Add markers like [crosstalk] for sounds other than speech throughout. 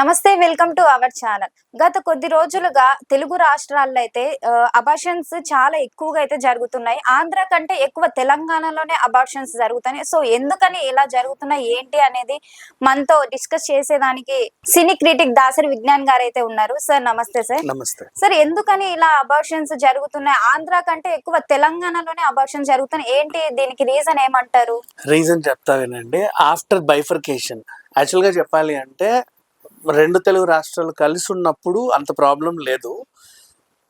నమస్తే welcome to our channel. గత కొద్ది రోజులుగా తెలుగు రాష్ట్రాల్లో అయితే అబార్షన్స్ చాలా ఎక్కువగా అయితే జరుగుతున్నాయి. ఆంధ్ర కంటే ఎక్కువ తెలంగాణలోనే అబార్షన్స్ జరుగుతున్నాయి. సో ఎందుకని ఇలా జరుగుతున్నాయి? ఏంటి అనేది మనతో డిస్కస్ చేసేదానికి సినీ క్రిటిక్ దాసరి విజ్ఞాన్ గారు అయితే ఉన్నారు. సార్ నమస్తే సార్. నమస్తే. సార్ ఎందుకని ఇలా అబార్షన్స్ జరుగుతున్నాయి? ఆంధ్ర కంటే ఎక్కువ తెలంగాణలోనే అబార్షన్స్ జరుగుతున్నాయి. ఏంటి దీనికి రీజన్ ఏమంటారు? రీజన్ చెప్తా వినండి. ఆఫ్టర్ బైఫర్కేషన్ యాక్చువల్గా చెప్పాలి అంటే రెండు తెలుగు రాష్ట్రాలు కలిసి ఉన్నప్పుడు అంత ప్రాబ్లం లేదు.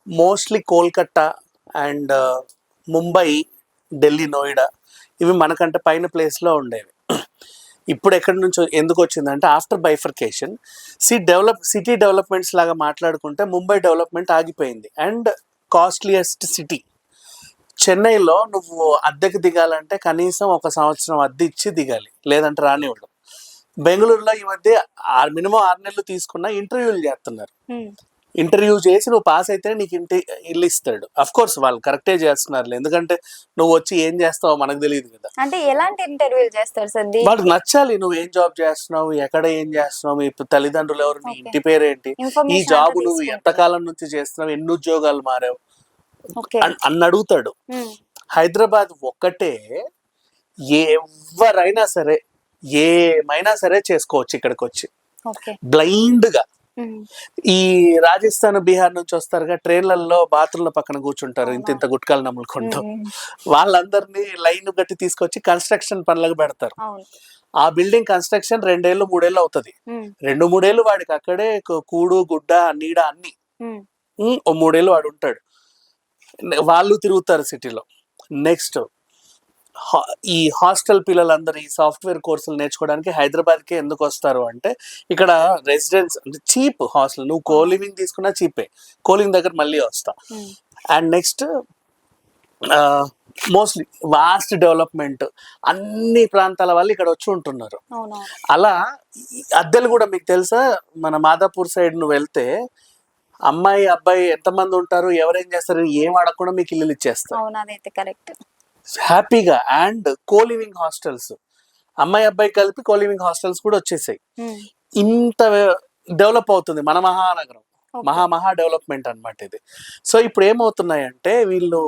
మోస్ట్లీ కోల్కట్టా అండ్ ముంబై ఢిల్లీ నోయిడా ఇవి మనకంటే పైన ప్లేస్లో ఉండేవి. ఇప్పుడు ఎక్కడి నుంచి ఎందుకు వచ్చిందంటే ఆఫ్టర్ బైఫర్కేషన్ సి డెవలప్ సిటీ డెవలప్మెంట్స్ లాగా మాట్లాడుకుంటే ముంబై డెవలప్మెంట్ ఆగిపోయింది. అండ్ కాస్ట్లియస్ట్ సిటీ చెన్నైలో నువ్వు అద్దెకి దిగాలంటే కనీసం ఒక సంవత్సరం అద్దె ఇచ్చి దిగాలి. లేదంటే రానివ్వడం. బెంగళూరులో ఈ మధ్య మినిమం ఆరు నెలలు తీసుకున్న ఇంటర్వ్యూలు చేస్తున్నారు. ఇంటర్వ్యూ చేసి నువ్వు పాస్ అయితే నీకు ఇంటి ఇల్లు ఇస్తాడు. అఫ్ కోర్స్ వాళ్ళు కరెక్టే చేస్తున్నారు ఎందుకంటే నువ్వు వచ్చి ఏం చేస్తావో మనకు తెలియదు కదా. అంటే ఎలాంటి ఇంటర్వ్యూలు చేస్తారు సార్ వాళ్ళకి నచ్చాలి. నువ్వు ఏం జాబ్ చేస్తున్నావు? ఎక్కడ ఏం చేస్తున్నావు? మీ తల్లిదండ్రులు ఎవరు? నీ. ఇంటి పేరేంటి ఈ జాబ్ నువ్వు. ఎంతకాలం నుంచి చేస్తున్నావు? ఎన్ని ఉద్యోగాలు మారావు? అన్- అడుగుతాడు. హైదరాబాద్ ఒక్కటే. ఎవరైనా సరే ఏమైనా సరే చేసుకోవచ్చు ఇక్కడికి వచ్చి బ్లైండ్గా ఈ రాజస్థాన్ బీహార్ నుంచి వస్తారుగా ట్రైన్లలో బాత్రూమ్ల పక్కన కూర్చుంటారు. ఇంత ఇంత గుట్కాలు నమ్ముకుంటూ ఉమ్, వాళ్ళందరినీ లైన్ గట్టి తీసుకొచ్చి కన్స్ట్రక్షన్ పనులకు పెడతారు. ఆ బిల్డింగ్ కన్స్ట్రక్షన్ రెండేళ్ళు మూడేళ్ళు అవుతుంది. రెండు మూడేళ్ళు వాడికి అక్కడే కూడు గుడ్డ నీడ అన్ని. ఓ మూడేళ్ళు వాడు ఉంటాడు. వాళ్ళు తిరుగుతారు సిటీలో. నెక్స్ట్ ఈ హాస్టల్ పిల్లలందరూ ఈ సాఫ్ట్వేర్ కోర్సులు నేర్చుకోవడానికి హైదరాబాద్కి ఎందుకు వస్తారు అంటే ఇక్కడ రెసిడెన్స్ అంటే చీప్ హాస్టల్. నువ్వు కో లివింగ్ తీసుకున్నా చీపే. కోలింగ్ దగ్గర మళ్ళీ వస్తా. And next mostly vast development. అన్ని ప్రాంతాల వాళ్ళు ఇక్కడ వచ్చి ఉంటున్నారు. అలా అద్దెలు కూడా మీకు తెలుసా? మన మాదాపూర్ సైడ్ నువ్వు వెళ్తే అమ్మాయి అబ్బాయి ఎంతమంది ఉంటారు? ఎవరేం చేస్తారు? ఏం అడగకుండా మీకు ఇల్లు ఇచ్చేస్తారు. అవును అదైతే కరెక్ట్. హ్యాపీగా అండ్ కోలివింగ్ హాస్టల్స్. అమ్మాయి అబ్బాయి కలిపి కోలివింగ్ హాస్టల్స్ కూడా వచ్చేసాయి. ఇంత డెవలప్ అవుతుంది మన మహానగరం. మహా మహా డెవలప్మెంట్ అన్నమాట ఇది. సో ఇప్పుడు ఏమవుతున్నాయంటే వీళ్ళు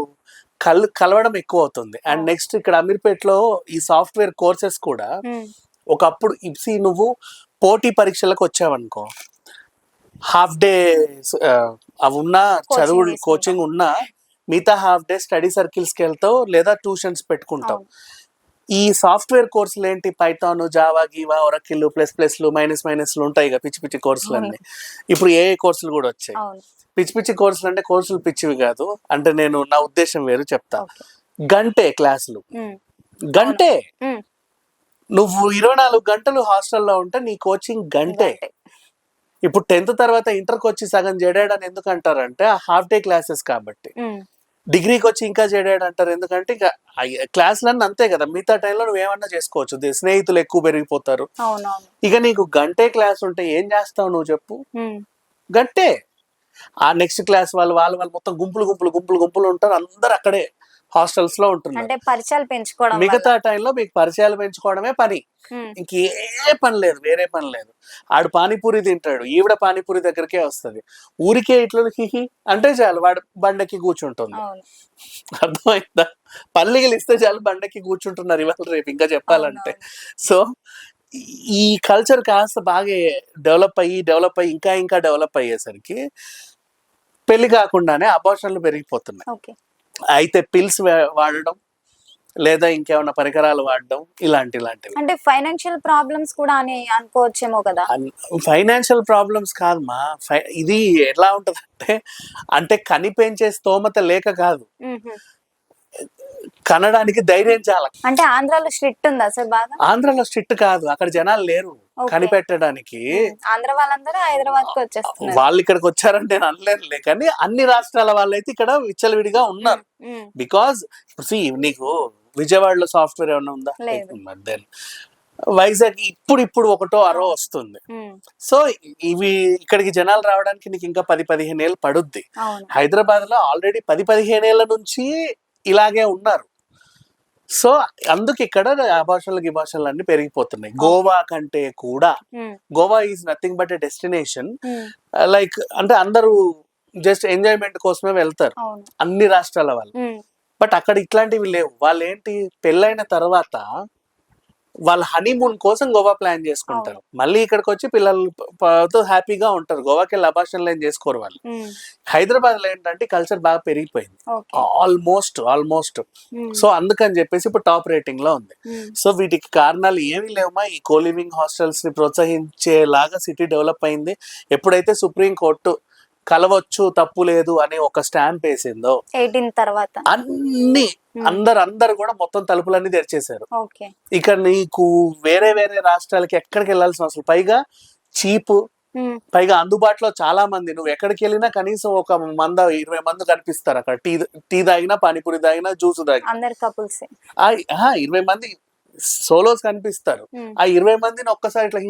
కల్ కలవడం ఎక్కువ అవుతుంది. అండ్. నెక్స్ట్ ఇక్కడ అమీర్పేట్లో ఈ సాఫ్ట్వేర్ కోర్సెస్ కూడా ఒకప్పుడు ఇప్సి నువ్వు పోటీ పరీక్షలకు వచ్చావనుకో హాఫ్ డే అవి ఉన్నా చదువు. కోచింగ్ ఉన్నా మిగతా హాఫ్ డే స్టడీ సర్కిల్స్కి వెళ్తావు లేదా ట్యూషన్స్ పెట్టుకుంటావు. ఈ సాఫ్ట్వేర్ కోర్సులు ఏంటి? పైథాన్ జావా గీవా ఒరకిల్ ప్లస్ ప్లస్లు మైనస్ మైనస్లు ఉంటాయి కదా పిచ్చి పిచ్చి కోర్సులు అన్ని. ఇప్పుడు ఏ కోర్సులు కూడా వచ్చాయి. పిచ్చి పిచ్చి కోర్సులు అంటే కోర్సులు పిచ్చివి కాదు. అంటే నేను నా ఉద్దేశం వేరు చెప్తా. గంటే క్లాసులు. గంటే? నువ్వు ఇరవై నాలుగు గంటలు హాస్టల్లో ఉంటే నీ కోచింగ్ గంటే. ఇప్పుడు టెన్త్ తర్వాత ఇంటర్కి వచ్చి సగం జడాడని ఎందుకు అంటారంటే హాఫ్ డే క్లాసెస్ కాబట్టి. డిగ్రీకి వచ్చి ఇంకా జడాడు అంటారు ఎందుకంటే ఇంకా క్లాసులన్నీ అంతే కదా. మిగతా టైంలో నువ్వు ఏమన్నా చేసుకోవచ్చు. దే- స్నేహితులు ఎక్కువ పెరిగిపోతారు. ఇక నీకు గంటే క్లాస్ ఉంటే ఏం చేస్తావు నువ్వు చెప్పు. గంటే. ఆ నెక్స్ట్ క్లాస్ వాళ్ళు వాళ్ళు వాళ్ళు మొత్తం గుంపులు గుంపులు గుంపులు గుంపులు ఉంటారు. అందరు అక్కడే హాస్టల్స్లో ఉంటున్నారు. అంటే పరిచయాలు పెంచుకోవడం మిగతా టైంలో మీకు పరిచయాలు పెంచుకోవడమే పని. ఇంకే పని లేదు వేరే పని లేదు. ఆడు పానీపూరి తింటాడు ఈవిడ పానీపూరి దగ్గరికే వస్తది. ఊరికే ఇట్లా హిహి అంటే చాలు వాడు బండకి కూర్చుంటుంది. అర్థమైందా? పల్లిగలు ఇస్తే చాలు బండకి కూర్చుంటున్నారు ఇవాళ రేపు ఇంకా చెప్పాలంటే. సో ఈ కల్చర్ కాస్త బాగా డెవలప్ అయ్యి డెవలప్ అయ్యి ఇంకా ఇంకా డెవలప్ అయ్యేసరికి పెళ్ళి కాకుండానే అబార్షన్లు పెరిగిపోతున్నాయి. ఓకే. అయితే పిల్స్ వాడడం లేదా ఇంకేమైనా పరికరాలు వాడడం ఇలాంటి ఇలాంటివి. అంటే ఫైనాన్షియల్ ప్రాబ్లమ్స్ కూడా అని అనుకోవచ్చేమో కదా? ఫైనాన్షియల్ ప్రాబ్లమ్స్ కాదు మా. ఫై- ఇది ఎలా ఉంటది అంటే అంటే కని పెంచే స్తోమత లేక కాదు. కనడానికి ధైర్యం చాలా. అంటే ఆంధ్రాలో స్ట్రిక్ట్ ఉందా సార్ బాగా? ఆంధ్రలో స్ట్రిక్ట్ కాదు. అక్కడ జనాలు లేరు. కనిపెట్టడానికి ఆంధ్ర వాళ్ళందరూ హైదరాబాద్కి వచ్చేస్తున్నారు. వాళ్ళు ఇక్కడికి వచ్చారంటే నేను అనలేనులే కానీ అన్ని రాష్ట్రాల వాళ్ళైతే ఇక్కడ విచ్చలవిడిగా ఉన్నారు. ఉమ్, బికాజ్ సి నీకు విజయవాడలో సాఫ్ట్వేర్ ఏమైనా ఉందా? లేదు. దెన్ వైజాగ్ ఇప్పుడు ఇప్పుడు ఒకటో అరో వస్తుంది. సో ఇవి ఇక్కడికి జనాలు రావడానికి నీకు ఇంకా పది పదిహేను ఏళ్ళు పడుద్ది. హైదరాబాద్లో ఆల్రెడీ పది పదిహేను ఏళ్ళ నుంచి ఇలాగే ఉన్నారు. సో అందుకు ఇక్కడ అభాషణలు గిభాషణలు అన్ని పెరిగిపోతున్నాయి. గోవా కంటే కూడా Goa is nothing but a destination. Like అంటే అందరూ జస్ట్ ఎంజాయ్మెంట్ కోసమే వెళ్తారు. అన్ని రాష్ట్రాల వాళ్ళు. బట్ అక్కడ ఇట్లాంటివి లేవు. వాళ్ళు ఏంటి పెళ్ళైన తర్వాత వాళ్ళ హనీమూన్ కోసం గోవా ప్లాన్ చేసుకుంటారు. మళ్ళీ ఇక్కడికి వచ్చి పిల్లలతో హ్యాపీగా ఉంటారు. గోవాకి వెళ్ళి అభాషణలు ఏం చేసుకోరు వాళ్ళు. హైదరాబాద్లో ఏంటంటే కల్చర్ బాగా పెరిగిపోయింది. Almost almost. సో అందుకని చెప్పేసి ఇప్పుడు టాప్ రేటింగ్లో ఉంది సో వీటికి కారణాలు ఏమీ లేవమ్మా. ఈ కోలివింగ్ హాస్టల్స్ని ప్రోత్సహించేలాగా సిటీ డెవలప్ అయింది. ఎప్పుడైతే సుప్రీం కోర్టు కలవచ్చు తప్పు లేదు అని ఒక స్టాంప్ వేసిందో ఎయిటీన్ తర్వాత. అన్ని అందరు అందరు కూడా మొత్తం తలుపులన్నీ తెరిచేశారు. ఓకే. ఇక నీకు వేరే వేరే రాష్ట్రాలకి ఎక్కడికి వెళ్ళాల్సిన అవసరం? పైగా చీప్ ఉమ్, పైగా అందుబాటులో చాలా మంది. నువ్వు ఎక్కడికి వెళ్ళినా కనీసం ఒక మంద ఇరవై మంది కనిపిస్తారు అక్కడ. టీ టీ తాగినా పానీపూరి తాగినా జ్యూస్ తాగినా. ఇరవై మంది సోలోస్ కనిపిస్తారు. ఆ ఇరవై మందిని ఒక్కసారి ఇట్లా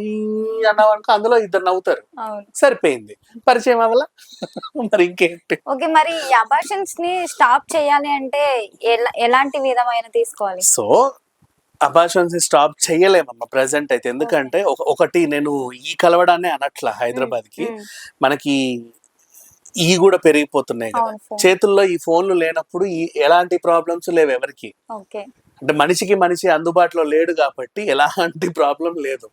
అనుకో అందులో ఇద్దరు నవ్వుతారు. సరిపోయింది. పరిచయం అవ్వాల మరి ఇంకేంటి? ఓకే మరి ఈ అబార్షన్స్ని స్టాప్ చేయాలి అంటే ఎలా ఎలాంటి విధమైన తీసుకోవాలి? సో అబాషన్స్ స్టాప్ చేయలేమమ్మా ప్రెసెంట్ అయితే. ఎందుకంటే ఒక- ఒకటి నేను ఈ కలవడాన్ని అనట్లా హైదరాబాద్కి మనకి ఈ కూడా పెరిగిపోతున్నాయి కదా. చేతుల్లో ఈ ఫోన్లు లేనప్పుడు ఈ ఎలాంటి ప్రాబ్లమ్స్ లేవు ఎవరికి. అంటే మనిషికి మనిషి అందుబాటులో లేడు కాబట్టి ఎలాంటి ప్రాబ్లం లేదు.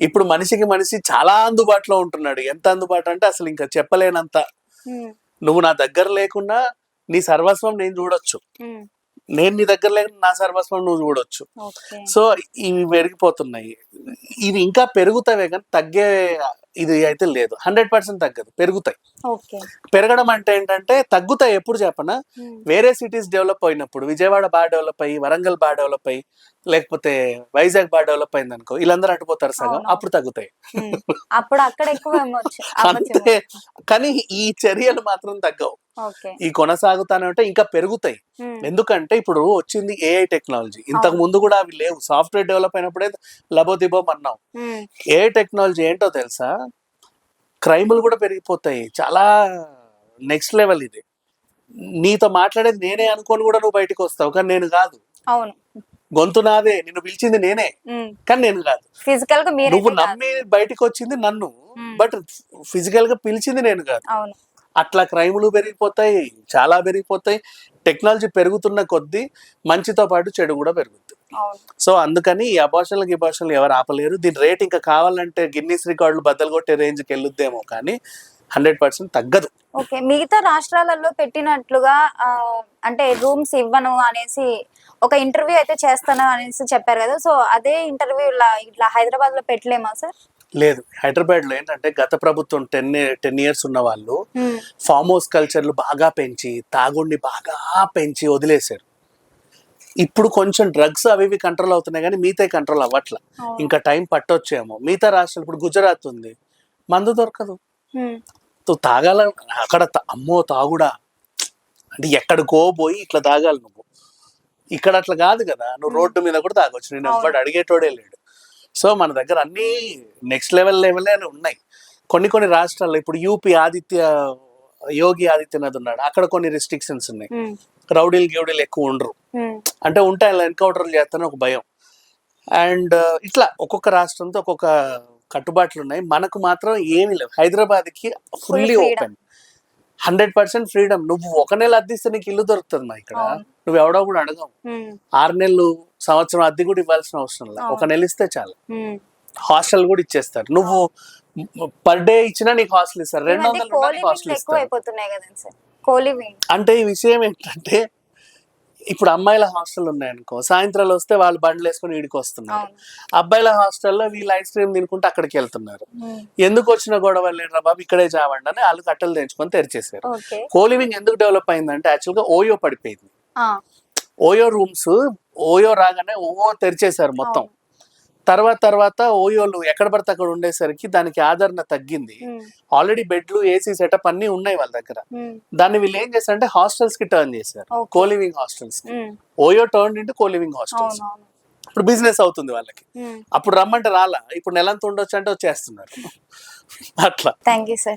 ఇప్పుడు మనిషికి మనిషి చాలా అందుబాటులో ఉంటున్నాడు. ఎంత అందుబాటు అంటే అసలు ఇంకా చెప్పలేనంత. నువ్వు నా దగ్గర లేకున్నా నీ సర్వస్వం నేను చూడొచ్చు. నేను నీ దగ్గర లేకుండా నా సర్వస్వం నువ్వు చూడొచ్చు. సో ఇవి పెరిగిపోతున్నాయి. ఇవి ఇంకా పెరుగుతావే కానీ తగ్గే ఇది అయితే లేదు. హండ్రెడ్ పర్సెంట్ తగ్గదు. పెరుగుతాయి. పెరగడం అంటే ఏంటంటే తగ్గుతాయి ఎప్పుడు చెప్పనా? వేరే సిటీస్ డెవలప్ అయినప్పుడు విజయవాడ బాగా డెవలప్ అయ్యి వరంగల్ బాగా డెవలప్ అయ్యి లేకపోతే వైజాగ్ బాగా డెవలప్ అయింది అనుకో వీళ్ళందరూ అటుపోతారు సగం. అప్పుడు తగ్గుతాయి. అప్పుడు అక్కడ ఎక్కువ [laughs] కానీ ఈ చర్యలు మాత్రం తగ్గవు. ఈ కొనసాగుతానే ఉంటే ఇంకా పెరుగుతాయి. ఎందుకంటే ఇప్పుడు వచ్చింది ఏఐ టెక్నాలజీ ఇంతకు ముందు కూడా అవి లేవు. సాఫ్ట్వేర్ డెవలప్ అయినప్పుడే లబోదిబోం అన్నాం. ఏఐ టెక్నాలజీ ఏంటో తెలుసా? క్రైములు కూడా పెరిగిపోతాయి. చాలా నెక్స్ట్ లెవెల్ ఇది. నీతో మాట్లాడేది నేనే అనుకొని కూడా నువ్వు బయటకు వస్తావు. కానీ నేను కాదు. అవును. గొంతు నాదే. నిన్ను పిలిచింది నేనే. కానీ నేను కాదు. ఫిజికల్గా నువ్వు నమ్మి బయటకు వచ్చింది నన్ను. బట్ ఫిజికల్గా పిలిచింది నేను కాదు. అట్లా క్రైములు పెరిగిపోతాయి చాలా పెరిగిపోతాయి. టెక్నాలజీ పెరుగుతున్న కొద్దీ మంచితో పాటు చెడు కూడా పెరుగుతుంది సో అందుకని ఈ అభాషణలకు ఈ భాషలు ఎవరు ఆపలేరు. దీని రేట్ ఇంకా కావాలంటే గిన్నీస్ రికార్డులు బద్దలు కొట్టే రేంజ్కి వెళ్ళొద్దేమో కానీ హండ్రెడ్ పర్సెంట్ తగ్గదు. ఓకే. మిగతా రాష్ట్రాలలో పెట్టినట్లుగా అంటే రూమ్స్ ఇవ్వను అనేసి ఒక ఇంటర్వ్యూ అయితే చేస్తాను అనేసి చెప్పారు కదా. సో అదే ఇంటర్వ్యూ ఇట్లా హైదరాబాద్లో పెట్టలేమా సార్? లేదు. హైదరాబాద్లో ఏంటంటే గత ప్రభుత్వం టెన్ టెన్ ఇయర్స్ ఉన్న వాళ్ళు ఫామ్ హౌస్ కల్చర్లు బాగా పెంచి తాగుడిని బాగా పెంచి వదిలేశారు. ఇప్పుడు కొంచెం డ్రగ్స్ అవి ఇవి కంట్రోల్ అవుతున్నాయి కానీ మిగతా కంట్రోల్ అవ్వట్ల. ఇంకా టైం పట్టొచ్చేమో. మిగతా రాష్ట్రాలు ఇప్పుడు గుజరాత్ ఉంది. మందు దొరకదు. తాగాల అక్కడ అమ్మో తాగుడా. అంటే ఎక్కడికో పోయి ఇట్లా తాగాలి నువ్వు. ఇక్కడ అట్లా కాదు కదా. నువ్వు రోడ్డు మీద కూడా తాగొచ్చు. నేను. ఎవ్వడు అడిగేటోడే లేడు. సో మన దగ్గర అన్ని నెక్స్ట్ లెవెల్ లెవెల్ ఉన్నాయి. కొన్ని కొన్ని రాష్ట్రాల్లో ఇప్పుడు యూపీ ఆదిత్య యోగి ఆదిత్యనాథ్ ఉన్నాడు. అక్కడ కొన్ని రెస్ట్రిక్షన్స్ ఉన్నాయి. ఉమ్, రౌడీలు గేవుడీలు ఎక్కువ ఉండరు. ఉమ్, అంటే ఉంటాయి అలా ఎన్కౌంటర్లు చేస్తానే ఒక భయం. అండ్ ఇట్లా ఒక్కొక్క రాష్ట్రంతో ఒక్కొక్క కట్టుబాట్లు ఉన్నాయి. మనకు మాత్రం ఏమీ లేవు. హైదరాబాద్కి fully. Open hundred percent freedom. నువ్వు ఒక నెల అద్దెస్తే నీకు ఇల్లు దొరుకుతుంది మా ఇక్కడ. నువ్వు ఎవడో కూడా అడగవు. ఆరు నెలలు సంవత్సరం అద్దె కూడా ఇవ్వాల్సిన అవసరం లేదు. ఒక నెల ఇస్తే చాలు. హాస్టల్ కూడా ఇచ్చేస్తారు. నువ్వు పర్ డే ఇచ్చినా నీకు హాస్టల్ ఇస్తారు. రెండు వందలు హాస్టల్ ఇస్తారు. అంటే ఈ విషయం ఏంటంటే ఇప్పుడు అమ్మాయిల హాస్టల్ ఉన్నాయనుకో సాయంత్రాలు వస్తే వాళ్ళు బండ్లు వేసుకొని ఈడికి వస్తున్నారు. అబ్బాయిల హాస్టల్లో వీళ్ళు ఐస్ క్రీమ్ తినుకుంటే అక్కడికి వెళ్తున్నారు. ఎందుకు వచ్చిన గొడవ లేదురా బాబు ఇక్కడే చావండి అని వాళ్ళు కట్టెలు తెంచుకొని తెరిచేశారు. ఓకే. కోలివింగ్ ఎందుకు డెవలప్ అయిందంటే యాక్చువల్గా ఓయో పడిపోయింది. ఓయో రూమ్స్ ఓయో రాగానే ఓ తెరిచేశారు మొత్తం. తర్వాత తర్వాత ఓయోలు ఎక్కడ పడితే అక్కడ ఉండేసరికి దానికి ఆదరణ తగ్గింది. ఆల్రెడీ బెడ్లు ఏసీ సెటప్ అన్ని ఉన్నాయి వాళ్ళ దగ్గర. దాన్ని వీళ్ళు ఏం చేశారంటే హాస్టల్స్కి టర్న్ చేశారు. Coliving hostels OYO turn into coliving hostels. ఇప్పుడు బిజినెస్ అవుతుంది వాళ్ళకి. అప్పుడు రమ్మంటే రాలా. ఇప్పుడు నెలంత ఉండొచ్చు అంటే వచ్చేస్తున్నారు. [laughs] అట్లా. Thank you sir.